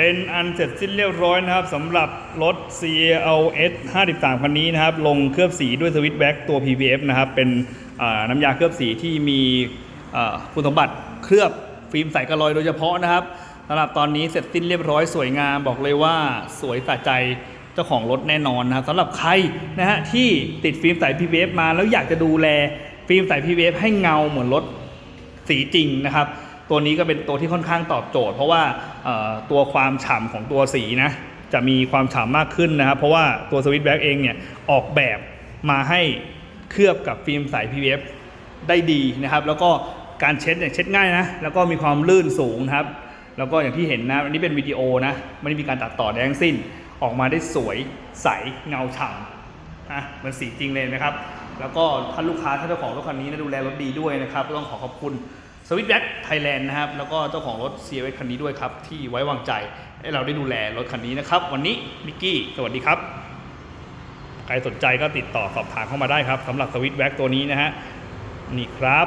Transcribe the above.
เป็นอันเสร็จสิ้นเรียบร้อยนะครับสำหรับรถ CLS 53 คันนี้นะครับ ลงเคลือบสีด้วยสวิตช์แบ็กตัว PPF นะครับ เป็นน้ำยาเคลือบสีที่มีคุณสมบัติเคลือบฟิล์มใสกระลอยโดยเฉพาะนะครับสำหรับตอนนี้เสร็จสิ้นเรียบร้อยสวยงามบอกเลยว่าสวยสะใจเจ้าของรถแน่นอนนะครับสำหรับใครนะฮะที่ติดฟิล์มใส PPF มาแล้วอยากจะดูแลฟิล์มใส PPF ให้เงาเหมือนรถสีจริงนะครับ ตัวนี้ก็เป็นตัวที่ค่อนข้างตอบโจทย์ เพราะว่าตัวความฉ่ำของตัวสีนะจะมีความฉ่ำมากขึ้นนะครับ เพราะว่าตัวสวิตช์แบ็กเองเนี่ยออกแบบมาให้เคลือบกับฟิล์มใส PVF ได้ดีนะครับ แล้วก็การเช็ดเนี่ยเช็ดง่ายนะ แล้วก็มีความลื่นสูงนะครับ แล้วก็อย่างที่เห็นนะอันนี้เป็นวิดีโอนะไม่ได้มีการตัดต่อใดทั้งสิ้น ออกมาได้สวยใสเงาฉ่ำนะเหมือนสีจริงเลยนะครับ แล้วก็ท่านลูกค้าท่านเจ้าของรถคันนี้นะดูแลรถดีด้วยนะครับ ต้องขอขอบคุณ สวิตแบ็กไทยแลนด์นะครับ แล้วก็เจ้าของรถ c ียคันนี้ด้วยครับ ที่ไว้วางใจให้เราได้ดูแลรถคันนี้นะครับ วันนี้มิกกี้ สวัสดีครับใครสนใจก็ติดต่อสอบถามเข้ามาได้ครับสำหรับสวิตแบ็กตัวนี้นะฮะนี่ครับ